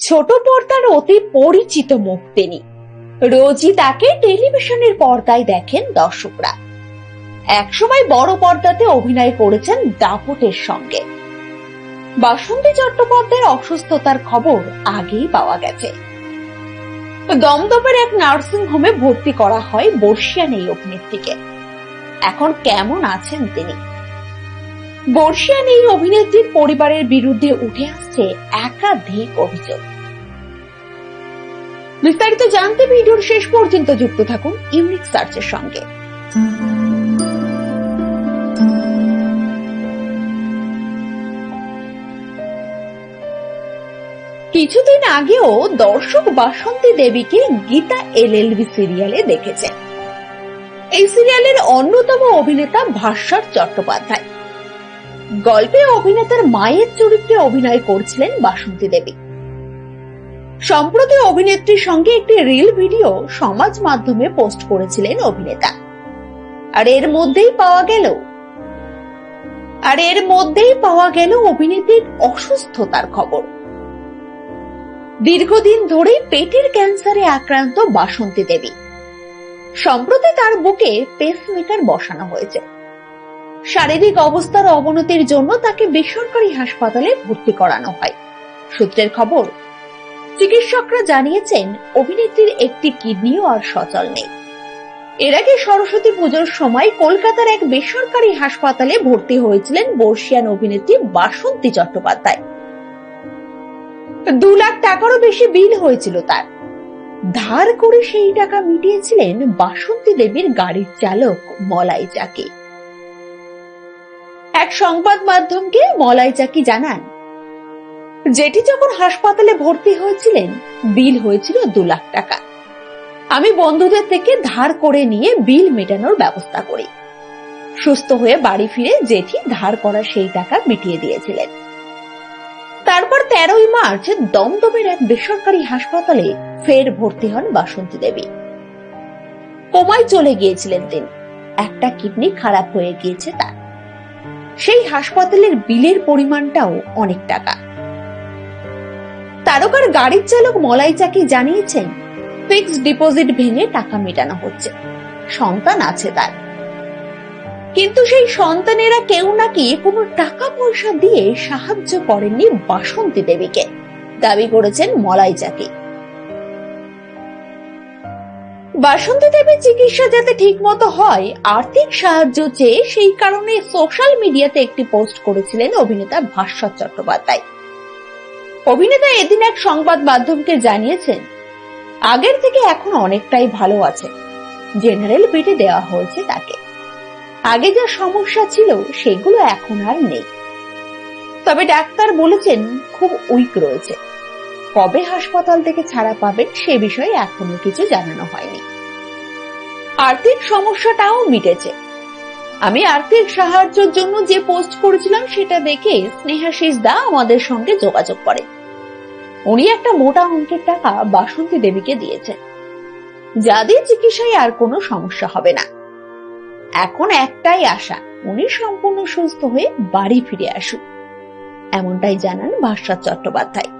ছোট পর্দার অতি পরিচিত মুখ তিনি রোজই তাকে টেলিভিশনের পর্দায় দেখেন দর্শকরা। একসময় বড় পর্দাতে অভিনয় করেছেন দাপটের সঙ্গে। বাসন্তী চট্টোপাধ্যায়ের অসুস্থতার খবর আগেই পাওয়া গেছে। দমদমের এক নার্সিং হোমে ভর্তি করা হয় বর্ষিয়ান এই অভিনেত্রীকে। এখন কেমন আছেন তিনি? বর্ষিয়ান এই অভিনেত্রীর পরিবারের বিরুদ্ধে উঠে আসছে একাধিক অভিযোগ। বিস্তারিত জানতে ভিডিওর শেষ পর্যন্ত যুক্ত থাকুন ইউনিক সার্চের সঙ্গে। কিছুদিন আগেও দর্শক বাসন্তী দেবীকে গীতা এলএলবি সিরিয়ালে দেখেছেন এই সিরিয়ালের অন্যতম অভিনেতা ভাস্বর চট্টোপাধ্যায়। গল্পে অভিনেতার মায়ের চরিত্রে অভিনয় করছিলেন বাসন্তী দেবী। সম্প্রতি অভিনেত্রীর সঙ্গে একটি রিল ভিডিও সমাজ মাধ্যমে পোস্ট করেছিলেন অভিনেতা। আর এর মধ্যেই পাওয়া গেল, আর এর মধ্যেই পাওয়া গেল অভিনেত্রীর অসুস্থতার খবর। দীর্ঘদিন ধরে পেটের ক্যান্সারে আক্রান্ত বাসন্তী দেবী। সম্প্রতি তার বুকে পেসমেকার বসানো হয়েছে। শারীরিক অবস্থার অবনতির জন্য তাকে বেসরকারি হাসপাতালে ভর্তি করানো হয়। সূত্রের খবর চিকিৎসকরা জানিয়েছেন, অভিনেত্রীর একটি কিডনিও আর সচল নেই। এর আগে সরস্বতী পুজোর সময় কলকাতার এক বেসরকারি হাসপাতালে ভর্তি হয়েছিলেন বর্ষিয়ান অভিনেত্রী বাসন্তী চট্টোপাধ্যায়। দু লাখ টাকারও বেশি বিল হয়েছিল তার। ধার করে সেই টাকা মিটিয়েছিলেন বাসন্তী দেবীর গাড়ির চালক মলাই চাকি। এক সংবাদ মাধ্যমকে মলাই চাকি জানান জেঠি যখন হাসপাতালে ভর্তি হয়েছিলেন, বিল হয়েছিল দু লাখ টাকা। আমি বন্ধুদের থেকে ধার করে নিয়ে বিল মেটানোর ব্যবস্থা করি। সুস্থ হয়ে বাড়ি ফিরে জেঠি ধার করা সেই টাকা মিটিয়ে দিয়েছিলেন। তারপর তেরোই মার্চ দমদমের এক বেসরকারি হাসপাতালে ফের ভর্তি হন বাসন্তী দেবী। কোমায় চলে গিয়েছিলেন তিনি। একটা কিডনি খারাপ হয়ে গিয়েছে তার। সেই হাসপাতালের বিলের পরিমাণটাও অনেক টাকা। তারকার গাড়ির চালক মলাই চাকি জানিয়েছেন, ফিক্সড ডিপোজিট ভেঙে টাকা মেটানো হচ্ছে। সন্তান আছে তার। কিন্তু সেই সন্তানেরা কেউ নাকি কোনো টাকা পয়সা দিয়ে সাহায্য করেননি বাসন্তী দেবীকে, দাবি করেছেন মলাই চাকি বাসন্তী দেবীর চিকিৎসা যাতে ঠিক মতো হয়, আর্থিক সাহায্য চেয়ে সেই কারণে সোশ্যাল মিডিয়াতে একটি পোস্ট করেছিলেন অভিনেতা ভাস্বর চট্টোপাধ্যায়। অভিনেতা এদিন এক সংবাদ মাধ্যমকে জানিয়েছেন, আগের থেকে এখন অনেকটাই ভালো আছে। জেনারেল বেডে দেওয়া হয়েছে তাকে। আগে যা সমস্যা ছিল, সেগুলো এখন আর নেই। তবে ডাক্তার বলেছেন, খুব উইক রয়েছে। কবে হাসপাতাল থেকে ছাড়া পাবেন, সে বিষয়ে এখনও কিছু জানানো হয়নি। আর্থিক সমস্যাটাও মিটেছে। আমি আর্থিক সাহায্যের জন্য যে পোস্ট করেছিলাম সেটা দেখে স্নেহাশিস দা আমাদের সঙ্গে যোগাযোগ করে। উনি একটা মোটা অঙ্কের টাকা বাসন্তী দেবীকে দিয়েছেন। যাদের চিকিৎসায় আর কোনো সমস্যা হবে না। এখন একটাই আশা, উনি সম্পূর্ণ সুস্থ হয়ে বাড়ি ফিরে আসুন। এমনটাই জানান ভাস্বর চট্টোপাধ্যায়।